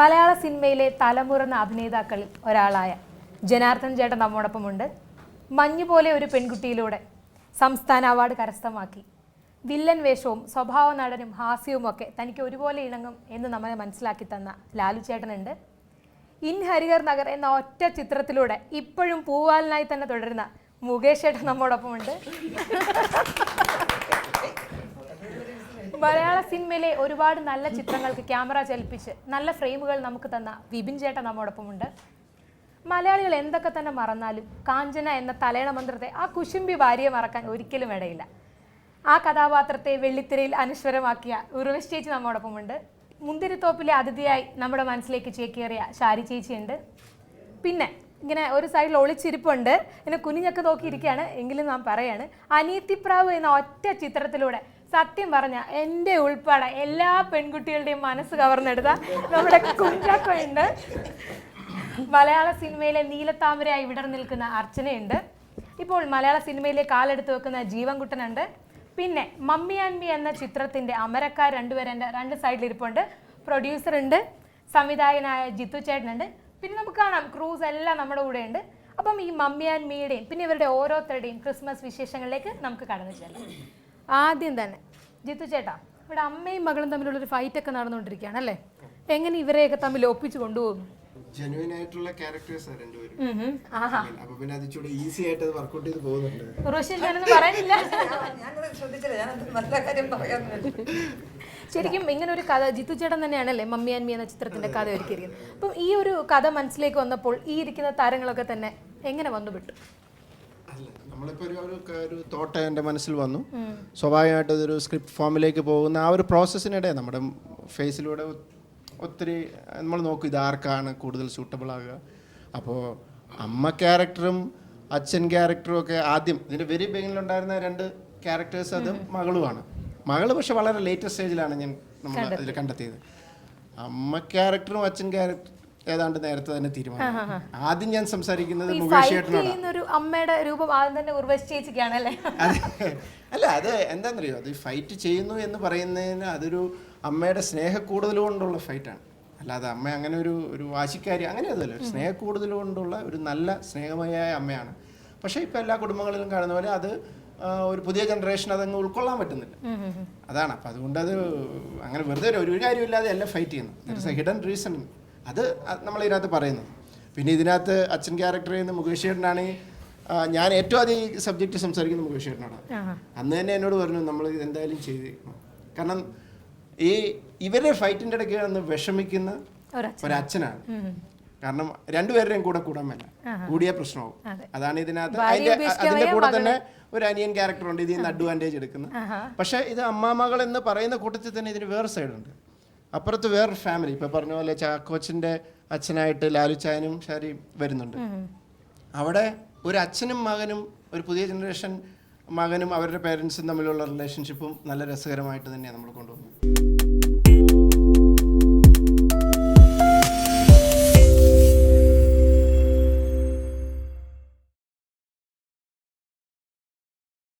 മലയാള സിനിമയിലെ തലമുറന്ന അഭിനേതാക്കളിൽ ഒരാളായ ജനാർദ്ദൻ ചേട്ടൻ നമ്മോടൊപ്പമുണ്ട്. മഞ്ഞു പോലെ ഒരു പെൺകുട്ടിയിലൂടെ സംസ്ഥാന അവാർഡ് കരസ്ഥമാക്കി. വില്ലൻ വേഷവും സ്വഭാവ നടനും ഹാസ്യവും ഒക്കെ തനിക്ക് ഒരുപോലെ ഇണങ്ങും എന്ന് നമ്മളെ മനസ്സിലാക്കി തന്ന ലാലു ചേട്ടനുണ്ട്. ഇൻ ഹരിഹർ നഗർ എന്ന ഒറ്റ ചിത്രത്തിലൂടെ ഇപ്പോഴും പൂവാലിനായി തന്നെ തുടരുന്ന മുകേഷ് ചേട്ടൻ നമ്മോടൊപ്പമുണ്ട്. മലയാള സിനിമയിലെ ഒരുപാട് നല്ല ചിത്രങ്ങൾക്ക് ക്യാമറ ചലിപ്പിച്ച് നല്ല ഫ്രെയിമുകൾ നമുക്ക് തന്ന വിപിൻ ചേട്ടൻ നമ്മോടൊപ്പമുണ്ട് മലയാളികൾ എന്തൊക്കെ തന്നെ മറന്നാലും കാഞ്ചന എന്ന തലയണ മന്ത്രത്തെ ആ കുശുംബി ഭാര്യയെ മറക്കാൻ ഒരിക്കലും ഇടയില്ല. ആ കഥാപാത്രത്തെ വെള്ളിത്തിരയിൽ അനശ്വരമാക്കിയ ഉർവശി ചേച്ചി നമ്മോടൊപ്പമുണ്ട് മുന്തിരിത്തോപ്പിലെ അതിഥിയായി നമ്മുടെ മനസ്സിലേക്ക് ചേക്കേറിയ ഷാരി ചേച്ചിയുണ്ട്. പിന്നെ ഇങ്ങനെ ഒരു സൈഡിൽ ഒളിച്ചിരിപ്പുണ്ട്. ഇങ്ങനെ കുനിഞ്ഞൊക്കെ നോക്കിയിരിക്കുകയാണ്. എങ്കിലും നാം പറയാണ് അനീത്തിപ്രാവ് എന്ന ഒറ്റ ചിത്രത്തിലൂടെ സത്യം പറഞ്ഞ എന്റെ ഉൾപ്പെടെ എല്ലാ പെൺകുട്ടികളുടെയും മനസ്സ് കവർന്നെടുത്ത നമ്മുടെ കുഞ്ചാക്കോയുണ്ട്. മലയാള സിനിമയിലെ നീലത്താമരയായി വിടർ നിൽക്കുന്ന അർച്ചനയുണ്ട്. ഇപ്പോൾ മലയാള സിനിമയിലെ കാലെടുത്ത് വെക്കുന്ന ജീവൻകുട്ടനുണ്ട്. പിന്നെ മമ്മി ആൻഡ് എന്ന ചിത്രത്തിന്റെ അമരക്കാർ രണ്ടുപേരെ രണ്ട് സൈഡിൽ ഇരിപ്പുണ്ട് പ്രൊഡ്യൂസർ ഉണ്ട് സംവിധായകനായ ജിത്തു ചേട്ടനുണ്ട്. പിന്നെ നമുക്ക് കാണാം ക്രൂസ് എല്ലാം നമ്മുടെ കൂടെ ഉണ്ട് അപ്പം ഈ മമ്മി ആൻഡ് മീയുടെയും പിന്നെ ഇവരുടെ ഓരോരുത്തരുടെയും ക്രിസ്മസ് വിശേഷങ്ങളിലേക്ക് നമുക്ക് കടന്നു ചെല്ലാം. ആദ്യം തന്നെ ജിത്തു ചേട്ടാ ഇവിടെ അമ്മയും മകളും തമ്മിലുള്ള ഒരു ഫൈറ്റ് ഒക്കെ നടന്നുകൊണ്ടിരിക്കുകയാണ് അല്ലേ? എങ്ങനെ ഇവരെയൊക്കെ തമ്മിൽ ഒപ്പിച്ചു കൊണ്ടുപോകുന്നു ജെനുവിൻ ആയിട്ടുള്ള ക്യാരക്ടേഴ്സ് രണ്ടുപേരും. ഉം. അപ്പൊ പിന്നെ അത് ഇച്ചിരി ഈസി ആയിട്ട് അത് വർക്കൗട്ട് ചെയ്ത് പോകുന്നുണ്ട്. ഉർവശി ഞാനൊന്നും പറയാനില്ല ഞാനത് ശ്രദ്ധിച്ചില്ല ഞാനത് നല്ല കാര്യം പറയാന്ന് ശരിക്കും ഇങ്ങനെ ഒരു കഥ ജിത്തു ചേട്ടൻ തന്നെയാണല്ലേ മമ്മി ആൻഡ് മീ എന്ന ചിത്രത്തിന്റെ കഥ ഒരുക്കിയിരിക്കുന്നത്. അപ്പം ഈ ഒരു കഥ മനസ്സിലേക്ക് വന്നപ്പോൾ ഈ ഇരിക്കുന്ന താരങ്ങളൊക്കെ തന്നെ എങ്ങനെ വന്നുപെട്ടു അല്ല നമ്മളിപ്പോ ഒരു ഒരു തോട്ട് എന്റെ മനസ്സിൽ വന്നു. സ്വാഭാവികമായിട്ട് അതൊരു സ്ക്രിപ്റ്റ് ഫോമിലേക്ക് പോകുന്ന ആ ഒരു പ്രോസസ്സിനിടെ നമ്മുടെ ഫേസിലൂടെ ഒത്തിരി നമ്മൾ നോക്കും ഇത് ആർക്കാണ് കൂടുതൽ സൂട്ടബിൾ ആകുക. അപ്പോൾ അമ്മ ക്യാരക്ടറും അച്ഛൻ ക്യാരക്ടറും ഒക്കെ ആദ്യം ഇതിന്റെ വെരി ബിഗിനിലുണ്ടായിരുന്ന രണ്ട് ക്യാരക്ടേഴ്സ് അതും മകളുമാണ്. മകൾ പക്ഷെ വളരെ ലേറ്റസ്റ്റ് സ്റ്റേജിലാണ് ഞാൻ നമ്മൾ അതിൽ കണ്ടെത്തിയത്. അമ്മ ക്യാരക്ടറും അച്ഛൻ ക്യാരക്ടർ ഏതാണ്ട് നേരത്തെ തന്നെ തീരുമാനം. ആദ്യം ഞാൻ സംസാരിക്കുന്നത് മുകേഷ് അമ്മയുടെ രൂപം ആദ്യം തന്നെ ഉർവശി ചേച്ചിക്കാണല്ലേ അതെ. അല്ല അത് എന്താണെന്നറിയോ അത് ഫൈറ്റ് ചെയ്യുന്നു എന്ന് പറയുന്നതിന് അതൊരു അമ്മയുടെ സ്നേഹക്കൂടുതൽ കൊണ്ടുള്ള ഫൈറ്റാണ്. അല്ലാതെ അമ്മ അങ്ങനെ ഒരു ഒരു വാശിക്കാരി അങ്ങനെ അതല്ല ഒരു സ്നേഹക്കൂടുതൽ കൊണ്ടുള്ള ഒരു നല്ല സ്നേഹമയായ അമ്മയാണ്. പക്ഷേ ഇപ്പം എല്ലാ കുടുംബങ്ങളിലും കാണുന്ന പോലെ അത് ഒരു പുതിയ ജനറേഷൻ അതങ്ങ് ഉൾക്കൊള്ളാൻ പറ്റുന്നില്ല. അതാണ്. അപ്പം അതുകൊണ്ട് അത് അങ്ങനെ വെറുതെ ഒരു- കാര്യമില്ലാതെ അല്ല ഫൈറ്റ് ചെയ്യുന്നു. ഹിഡൻ റീസൺ അത് നമ്മൾ ഇതിനകത്ത് പറയുന്നത് പിന്നെ ഇതിനകത്ത് അച്ഛൻ ക്യാരക്ടർ ചെയ്യുന്ന മുകേഷ് ചേട്ടനാണെങ്കിൽ ഞാൻ ഏറ്റവും ആദ്യം ഈ സബ്ജക്റ്റ് സംസാരിക്കുന്ന മുകേഷ് ചേട്ടനാണ്. അന്ന് തന്നെ എന്നോട് പറഞ്ഞു നമ്മൾ ഇത് എന്തായാലും ചെയ്ത് കാരണം ഈ ഇവരെ ഫൈറ്റിന്റെ ഇടയ്ക്ക് അന്ന് വിഷമിക്കുന്ന. ഒരച്ഛനാണ്. കാരണം രണ്ടുപേരുടെയും കൂടെ കൂടാൻ മേല. കൂടിയ പ്രശ്നമാവും. അതാണ് ഇതിനകത്ത്. അതിന്റെ അതിന്റെ കൂടെ തന്നെ ഒരു അനിയൻ ക്യാരക്ടർ ഉണ്ട് ഇതിൽ നിന്ന് അഡ്വാന്റേജ് എടുക്കുന്നത്. പക്ഷേ ഇത് അമ്മാമകൾ എന്ന് പറയുന്ന കൂട്ടത്തിൽ തന്നെ ഇതിന് വേറെ സൈഡുണ്ട് അപ്പുറത്ത് വേറൊരു ഫാമിലി ഇപ്പൊ പറഞ്ഞ പോലെ ചാക്കോച്ചിന്റെ അച്ഛനായിട്ട് ലാലുച്ചായനും ഷാരിയും വരുന്നുണ്ട്. അവിടെ ഒരു അച്ഛനും മകനും ഒരു പുതിയ ജനറേഷൻ മകനും അവരുടെ പേരൻസും തമ്മിലുള്ള റിലേഷൻഷിപ്പും നല്ല രസകരമായിട്ട് തന്നെയാണ് നമ്മൾ കൊണ്ടുപോകുന്നത്